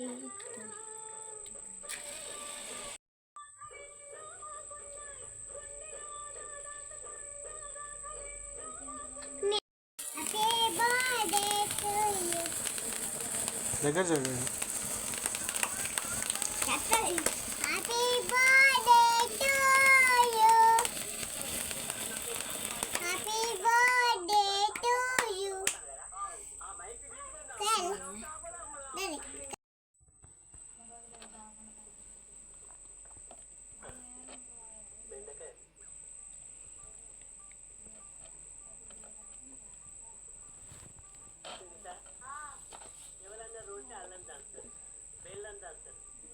Happy birthday to you. Happy birthday to you. Happy birthday to you. Then, then.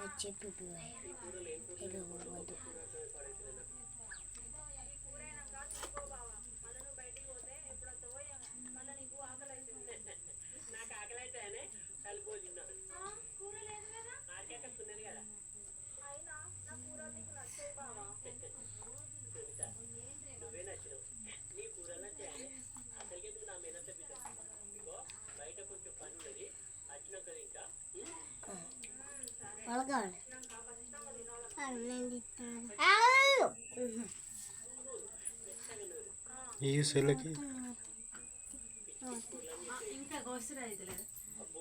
వచ్చే ఇది వద్దు. ఈ సెల్లకి ఇంకా గోసరా అయితలేదు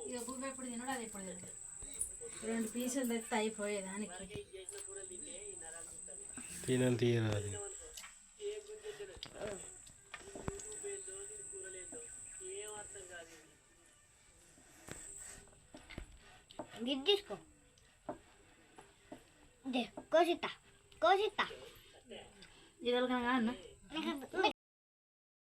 ఇక బువ్వ ఎప్పుడు తినడు అది ఎప్పుడు తినడు. రెండు పీసులు తెస్తే అయిపోయేదానికి తినని తీయరాదు తీసుకో de cosita, cosita. Llega el canal, ¿no?